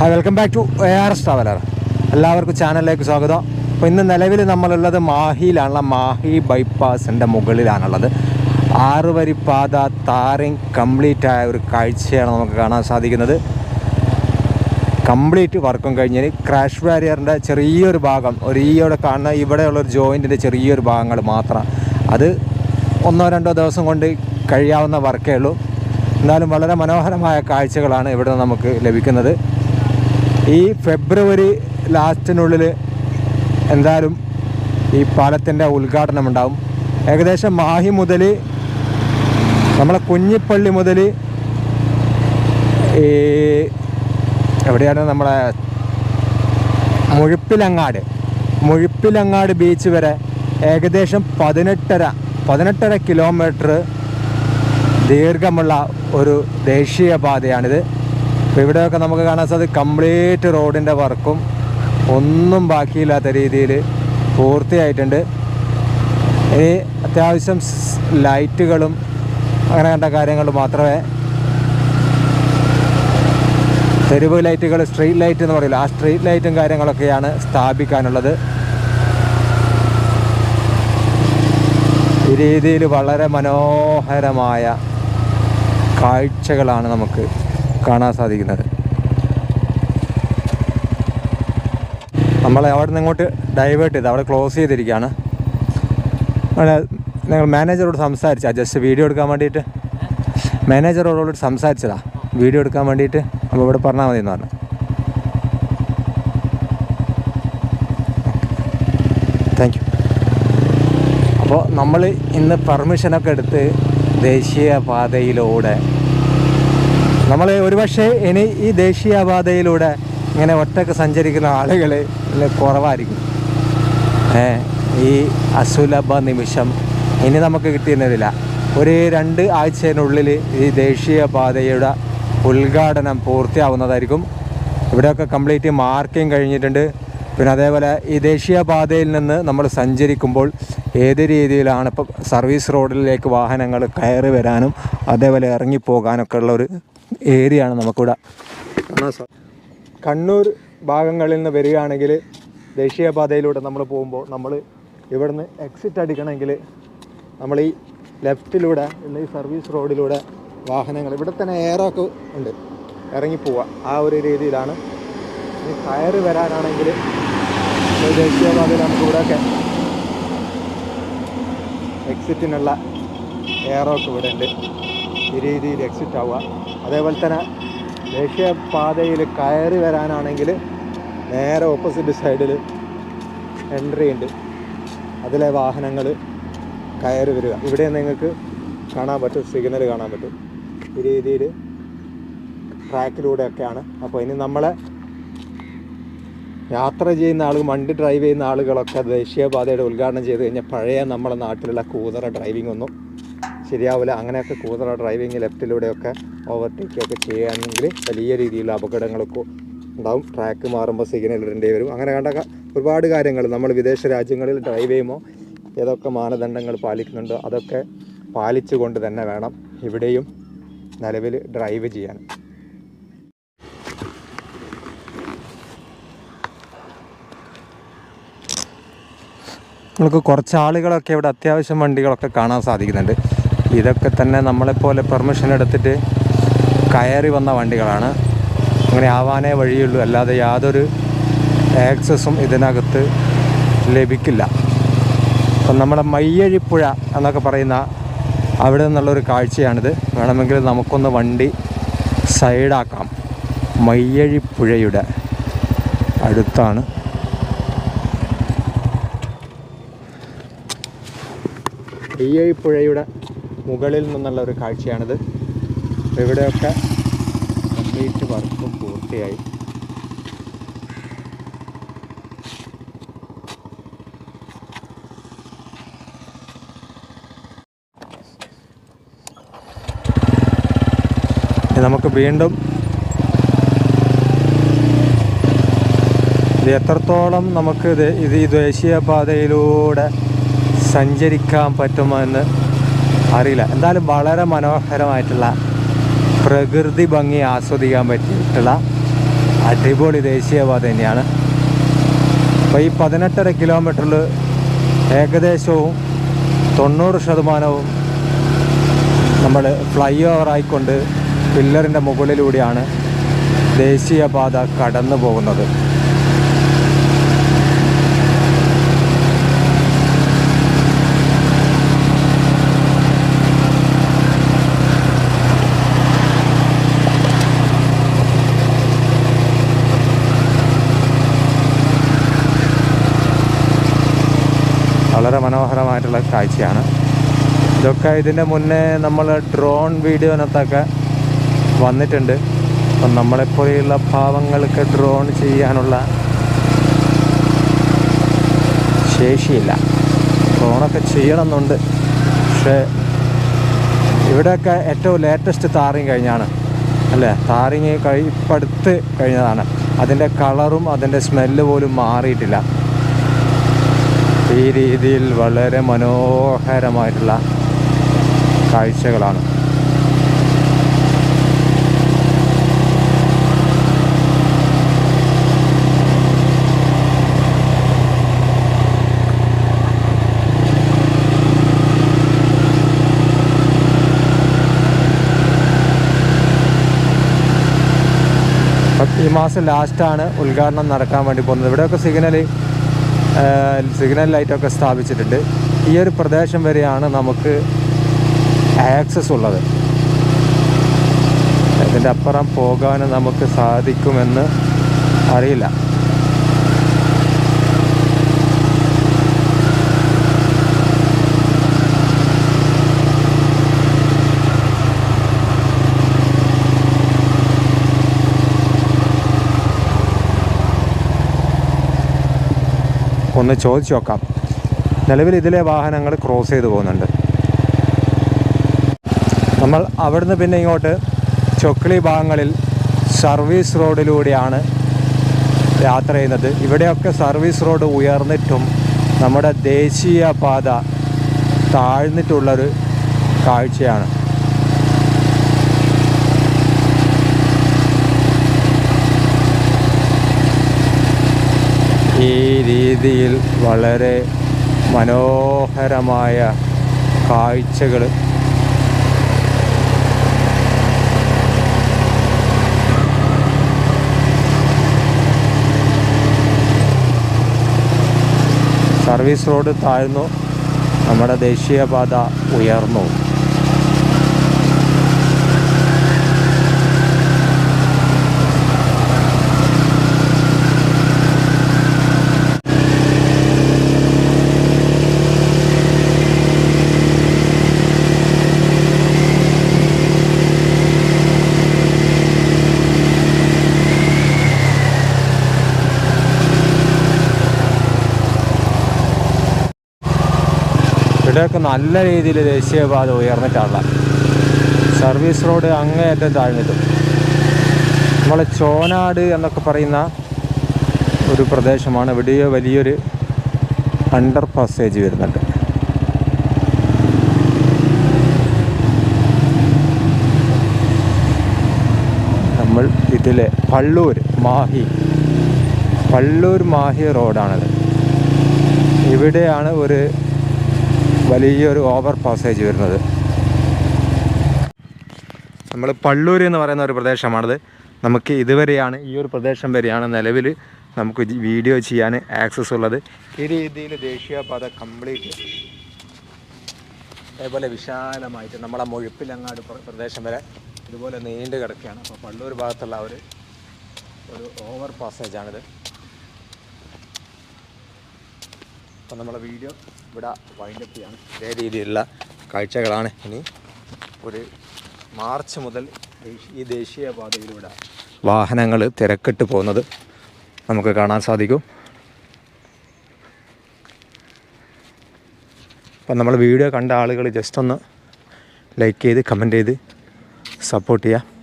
Hi welcome back to A R S traveller എല്ലാവർക്കും ചാനലിലേക്ക് സ്വാഗതം. അപ്പോൾ ഇന്ന് നിലവിൽ നമ്മളുള്ളത് മാഹിയിലാണുള്ള മാഹി ബൈപ്പാസിന്റെ മുകളിലാണുള്ളത്. ആറ് വരി പാത താറിങ് കംപ്ലീറ്റ് ആയ ഒരു കാഴ്ചയാണ് നമുക്ക് കാണാൻ സാധിക്കുന്നത്. കംപ്ലീറ്റ് വർക്കും കഴിഞ്ഞ് ക്രാഷ് ബാരിയറിന്റെ ചെറിയൊരു ഭാഗം ഒരു ഈയോടെ കാണുന്ന ഇവിടെയുള്ള ഒരു ജോയിന്റിന്റെ ചെറിയൊരു ഭാഗങ്ങൾ മാത്രം. അത് ഒന്നോ രണ്ടോ ദിവസം കൊണ്ട് കഴിയാവുന്ന വർക്കേ ഉള്ളൂ. എന്നാലും വളരെ മനോഹരമായ കാഴ്ചകളാണ് ഇവിടെ നമുക്ക് ലഭിക്കുന്നത്. ഈ ഫെബ്രുവരി ലാസ്റ്റിനുള്ളിൽ എന്തായാലും ഈ പാലത്തിന്റെ ഉദ്ഘാടനം ഉണ്ടാവും ഏകദേശം മാഹി മുതൽ നമ്മളെ കുഞ്ഞിപ്പള്ളി മുതൽ ഈ എവിടെയാണ് നമ്മളെ മുഴുപ്പിലങ്ങാട് മുഴുപ്പിലങ്ങാട് ബീച്ച് വരെ ഏകദേശം പതിനെട്ടര പതിനെട്ടര കിലോമീറ്റർ ദീർഘമുള്ള ഒരു ദേശീയപാതയാണിത്. അപ്പോൾ ഇവിടെയൊക്കെ നമുക്ക് കാണാൻ സാധിക്കും കംപ്ലീറ്റ് റോഡിന്റെ വർക്കും ഒന്നും ബാക്കിയില്ലാത്ത രീതിയിൽ പൂർത്തിയായിട്ടുണ്ട്. ഈ അത്യാവശ്യം ലൈറ്റുകളും അങ്ങനെ കണ്ട കാര്യങ്ങൾ മാത്രമേ തെരുവ് ലൈറ്റുകൾ സ്ട്രീറ്റ് ലൈറ്റ് എന്ന് പറയില്ല ആ സ്ട്രീറ്റ് ലൈറ്റും കാര്യങ്ങളൊക്കെയാണ് സ്ഥാപിക്കാനുള്ളത്. ഈ രീതിയിൽ വളരെ മനോഹരമായ കാഴ്ചകളാണ് നമുക്ക് കാണാൻ സാധിക്കുന്നത്. നമ്മൾ അവിടെ നിന്ന് ഇങ്ങോട്ട് ഡൈവേർട്ട് ചെയ്ത് അവിടെ ക്ലോസ് ചെയ്തിരിക്കുകയാണ്. ഞങ്ങൾ മാനേജറോട് സംസാരിച്ചാൽ ജസ്റ്റ് വീഡിയോ എടുക്കാൻ വേണ്ടിയിട്ട്. മാനേജറോട് സംസാരിച്ചതാ. വീഡിയോ എടുക്കാൻ വേണ്ടിയിട്ട്. അപ്പോൾ ഇവിടെ പറഞ്ഞാൽ മതി എന്ന് പറഞ്ഞു. താങ്ക് യു അപ്പോൾ നമ്മൾ ഇന്ന് പെർമിഷനൊക്കെ എടുത്ത് ദേശീയ പാതയിലൂടെ നമ്മൾ ഒരുപക്ഷെ ഇനി ഈ ദേശീയപാതയിലൂടെ ഇങ്ങനെ ഒറ്റയ്ക്ക് സഞ്ചരിക്കുന്ന ആളുകൾ കുറവായിരിക്കും. ഈ അസുലഭ നിമിഷം ഇനി നമുക്ക് കിട്ടിയിരുന്നില്ല. ഒരു രണ്ട് ആഴ്ചയിനുള്ളിൽ ഈ ദേശീയപാതയുടെ ഉദ്ഘാടനം പൂർത്തിയാവുന്നതായിരിക്കും. ഇവിടെയൊക്കെ കംപ്ലീറ്റ് മാർക്കിംഗ് കഴിഞ്ഞിട്ടുണ്ട്. പിന്നെ അതേപോലെ ഈ ദേശീയപാതയിൽ നിന്ന് നമ്മൾ സഞ്ചരിക്കുമ്പോൾ ഏത് രീതിയിലാണ് ഇപ്പോൾ സർവീസ് റോഡിലേക്ക് വാഹനങ്ങൾ കയറി വരാനും അതേപോലെ ഇറങ്ങിപ്പോകാനൊക്കെ ഉള്ള ഒരു ഏരിയ ആണ് നമുക്കിവിടെ കണ്ണൂർ ഭാഗങ്ങളിൽ നിന്ന് വരികയാണെങ്കിൽ ദേശീയപാതയിലൂടെ നമ്മൾ പോകുമ്പോൾ നമ്മൾ ഇവിടുന്ന് എക്സിറ്റ് അടിക്കണമെങ്കിൽ നമ്മൾ ഈ ലെഫ്റ്റിലൂടെ ഉള്ള ഈ സർവീസ് റോഡിലൂടെ വാഹനങ്ങൾ ഇവിടെ തന്നെ എയറൊക്കെ ഉണ്ട്. ഇറങ്ങിപ്പോവുക ആ ഒരു രീതിയിലാണ്. ഇനി കയറി വരാനാണെങ്കിൽ ദേശീയപാതയിൽ നമുക്ക് എക്സിറ്റിനുള്ള എയറൊക്കെ ഇവിടെ ഉണ്ട്. ഈ രീതിയിൽ എക്സിറ്റ് ആവുക. അതേപോലെ തന്നെ ദേശീയപാതയിൽ കയറി വരാനാണെങ്കിൽ നേരെ ഓപ്പോസിറ്റ് സൈഡിൽ എൻട്രി ഉണ്ട്. അതിലെ വാഹനങ്ങൾ കയറി വരിക. ഇവിടെ നിങ്ങൾക്ക് കാണാൻ പറ്റും സിഗ്നൽ കാണാൻ പറ്റും. ഈ രീതിയിൽ ട്രാക്കിലൂടെയൊക്കെയാണ്. അപ്പോൾ ഇനി നമ്മളെ യാത്ര ചെയ്യുന്ന ആളുകൾ വണ്ടി ഡ്രൈവ് ചെയ്യുന്ന ആളുകളൊക്കെ ദേശീയപാതയുടെ ഉദ്ഘാടനം ചെയ്ത് കഴിഞ്ഞാൽ പഴയ നമ്മുടെ നാട്ടിലുള്ള കൂതറ ഡ്രൈവിംഗ് ഒന്നും ശരിയാവില്ല. അങ്ങനെയൊക്കെ കൂതറ ഡ്രൈവിംഗ് ലെഫ്റ്റിലൂടെയൊക്കെ ഓവർടേക്ക് ഒക്കെ ചെയ്യുകയാണെങ്കിൽ വലിയ രീതിയിലുള്ള അപകടങ്ങളൊക്കെ ഉണ്ടാവും. ട്രാക്ക് മാറുമ്പോൾ സിഗ്നൽ ഇടേണ്ടി വരും. അങ്ങനെ കണ്ട ഒരുപാട് കാര്യങ്ങൾ നമ്മൾ വിദേശ രാജ്യങ്ങളിൽ ഡ്രൈവ് ചെയ്യുമ്പോൾ ഏതൊക്കെ മാനദണ്ഡങ്ങൾ പാലിക്കുന്നുണ്ടോ അതൊക്കെ പാലിച്ചുകൊണ്ട് തന്നെ വേണം ഇവിടെയും നിലവിൽ ഡ്രൈവ് ചെയ്യാൻ. നമുക്ക് കുറച്ച് ആളുകളൊക്കെ ഇവിടെ അത്യാവശ്യം വണ്ടികളൊക്കെ കാണാൻ സാധിക്കുന്നുണ്ട്. ഇതൊക്കെ തന്നെ നമ്മളെപ്പോലെ പെർമിഷൻ എടുത്തിട്ട് കയറി വന്ന വണ്ടികളാണ്. അങ്ങനെ ആവാനേ വഴിയുള്ളൂ. അല്ലാതെ യാതൊരു ആക്സസും ഇതിനകത്ത് ലഭിക്കില്ല. അപ്പം നമ്മുടെ മയ്യഴിപ്പുഴ എന്നൊക്കെ പറയുന്ന അവിടെ നിന്നുള്ളൊരു കാഴ്ചയാണിത്. വേണമെങ്കിൽ നമുക്കൊന്ന് വണ്ടി സൈഡാക്കാം. മയ്യഴിപ്പുഴയുടെ അടുത്താണ്. മയ്യഴിപ്പുഴയുടെ പുഴയുടെ മുകളിൽ നിന്നുള്ള ഒരു കാഴ്ചയാണിത്. ഇവിടെയൊക്കെ കംപ്ലീറ്റ് വർക്കും പൂർത്തിയായി. നമുക്ക് വീണ്ടും ഇത് എത്രത്തോളം നമുക്ക് ഇത് ഇത് ഈ ദേശീയപാതയിലൂടെ സഞ്ചരിക്കാൻ പറ്റുമോ എന്ന് അറിയില്ല. എന്തായാലും വളരെ മനോഹരമായിട്ടുള്ള പ്രകൃതി ഭംഗി ആസ്വദിക്കാൻ പറ്റിയിട്ടുള്ള അടിപൊളി ദേശീയപാത തന്നെയാണ്. അപ്പോൾ ഈ പതിനെട്ടര കിലോമീറ്ററിൽ ഏകദേശവും തൊണ്ണൂറ് ശതമാനവും നമ്മൾ ഫ്ലൈ ഓവർ ആയിക്കൊണ്ട് പില്ലറിന്റെ മുകളിലൂടെയാണ് ദേശീയപാത കടന്നു പോകുന്നത് വളരെ മനോഹരമായിട്ടുള്ള കാഴ്ചയാണ്. ഇതൊക്കെ ഇതിന്റെ മുന്നേ നമ്മൾ ഡ്രോൺ വീഡിയോനകത്തൊക്കെ വന്നിട്ടുണ്ട്. അപ്പം നമ്മളെപ്പോലെയുള്ള ഭാവങ്ങൾക്ക് ഡ്രോൺ ചെയ്യാനുള്ള ശേഷിയില്ല. ഡ്രോണൊക്കെ ചെയ്യണമെന്നുണ്ട്. പക്ഷേ ഇവിടെയൊക്കെ ഏറ്റവും ലേറ്റസ്റ്റ് താറിങ് കഴിഞ്ഞാണ്. അല്ലേ? താറിങ് കഴി ഇപ്പടുത്ത് കഴിഞ്ഞതാണ്. അതിന്റെ കളറും അതിന്റെ സ്മെല്ല് പോലും മാറിയിട്ടില്ല. ഈ രീതിയിൽ വളരെ മനോഹരമായിട്ടുള്ള കാഴ്ചകളാണ്. ഈ മാസം ലാസ്റ്റാണ് ഉദ്ഘാടനം നടക്കാൻ വേണ്ടി പോകുന്നത്. ഇവിടെയൊക്കെ സിഗ്നൽ സിഗ്നൽ ലൈറ്റൊക്കെ സ്ഥാപിച്ചിട്ടുണ്ട്. ഈ ഒരു പ്രദേശം വരെയാണ് നമുക്ക് ആക്സസ് ഉള്ളത്. ഇതിന്റെ അപ്പുറം പോകാൻ നമുക്ക് സാധിക്കുമെന്ന് അറിയില്ല. ഒന്ന് ചോദിച്ചു നോക്കാം. നിലവിൽ ഇതിലെ വാഹനങ്ങൾ ക്രോസ് ചെയ്ത് പോകുന്നുണ്ട്. നമ്മൾ അവിടുന്ന് പിന്നെ ഇങ്ങോട്ട് ചൊക്ലി ഭാഗങ്ങളിൽ സർവീസ് റോഡിലൂടെയാണ് യാത്ര ചെയ്യുന്നത്. ഇവിടെയൊക്കെ സർവീസ് റോഡ് ഉയർന്നിട്ടും നമ്മുടെ ദേശീയ പാത താഴ്ന്നിട്ടുള്ളൊരു കാഴ്ചയാണ്. ഈ രീതിയിൽ വളരെ മനോഹരമായ കാഴ്ചകൾ സർവീസ് റോഡ് താഴ്ന്നു. നമ്മുടെ ദേശീയപാത ഉയർന്നു. ഇവിടെയൊക്കെ നല്ല രീതിയിൽ ദേശീയപാത ഉയർന്നിട്ടാണ് സർവീസ് റോഡ് അങ്ങേയറ്റം താഴ്ന്നിട്ടും. നമ്മളെ ചോനാട് എന്നൊക്കെ പറയുന്ന ഒരു പ്രദേശമാണ്. ഇവിടെ വലിയൊരു അണ്ടർ പാസേജ് വരുന്നുണ്ട്. നമ്മൾ ഇതിലെ പള്ളൂർ മാഹി പള്ളൂർ മാഹി റോഡാണത്. ഇവിടെയാണ് ഒരു വലിയൊരു ഓവർ പാസേജ് വരുന്നത്. നമ്മൾ പള്ളൂർ എന്ന് പറയുന്ന ഒരു പ്രദേശമാണത്. നമുക്ക് ഇതുവരെയാണ് ഈ ഒരു പ്രദേശം വരെയാണ് നിലവിൽ നമുക്ക് വീഡിയോ ചെയ്യാൻ ആക്സസ് ഉള്ളത്. ഈ രീതിയിൽ ദേശീയപാത കംപ്ലീറ്റ്. അതേപോലെ വിശാലമായിട്ട് നമ്മളെ മുഴുപ്പിലങ്ങാട് പ്രദേശം വരെ ഇതുപോലെ നീണ്ടു കിടക്കുകയാണ്. അപ്പോൾ പള്ളൂർ ഭാഗത്തുള്ള ഒരു ഒരു ഓവർ പാസേജാണിത് അപ്പോൾ നമ്മളെ വീഡിയോ ഇവിടെ വൈൻഡപ്പ് ചെയ്യാണ്. ഇതേ രീതിയിലുള്ള കാഴ്ചകളാണ് ഇനി ഒരു മാർച്ച് മുതൽ ഈ ദേശീയപാതയിലൂടെ വാഹനങ്ങൾ തിരക്കിട്ട് പോകുന്നത് നമുക്ക് കാണാൻ സാധിക്കും. അപ്പം നമ്മൾ വീഡിയോ കണ്ട ആളുകൾ ജസ്റ്റ് ഒന്ന് ലൈക്ക് ചെയ്ത് കമന്റ് ചെയ്ത് സപ്പോർട്ട് ചെയ്യുക.